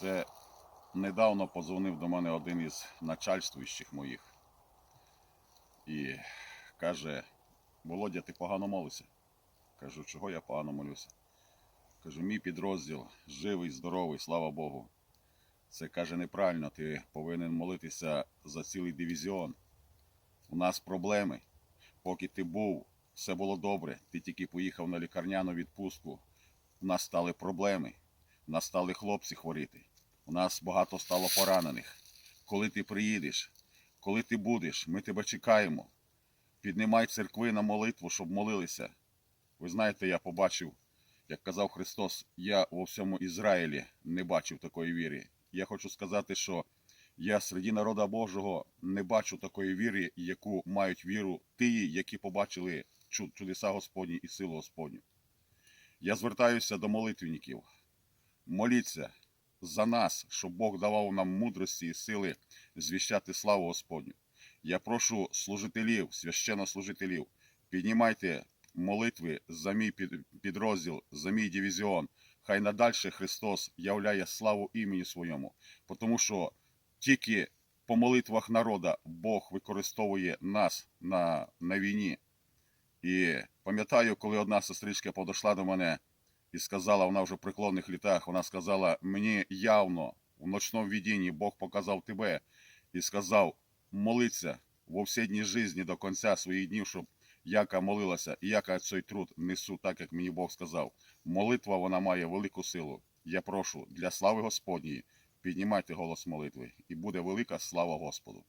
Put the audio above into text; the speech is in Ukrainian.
Це недавно позвонив до мене один із начальствуючих моїх і каже: Володя, ти погано молишся. Кажу, чого я погано молюся? Кажу, мій підрозділ живий, здоровий, слава Богу. Це каже неправильно, ти повинен молитися за цілий дивізіон. У нас проблеми. Поки ти був, все було добре. Ти тільки поїхав на лікарняну відпустку. У нас стали проблеми. У нас стали хлопці хворіти. У нас багато стало поранених. Коли ти приїдеш, коли ти будеш, ми тебе чекаємо. Піднімай церкви на молитву, щоб молилися. Ви знаєте, я побачив, як казав Христос, я во всьому Ізраїлі не бачив такої віри. Я хочу сказати, що я серед народа Божого не бачу такої віри, яку мають віру ті, які побачили чудеса Господні і силу Господню. Я звертаюся до молитвенників. Моліться за нас, щоб Бог давав нам мудрості і сили звіщати славу Господню. Я прошу служителів, священнослужителів, піднімайте молитви за мій підрозділ, за мій дивізіон. Хай надальше Христос являє славу імені своєму, тому що тільки по молитвах народа Бог використовує нас на, на війні. І пам'ятаю, коли одна сестричка подійшла до мене і сказала, вона вже в преклонних літах, вона сказала, мені явно в ночному відінні Бог показав тебе і сказав, молиться во всі дні житті до кінця своїх днів, щоб яка молилася і яка цей труд несу, так як мені Бог сказав. Молитва вона має велику силу. Я прошу для слави Господньої піднімайте голос молитви, і буде велика слава Господу.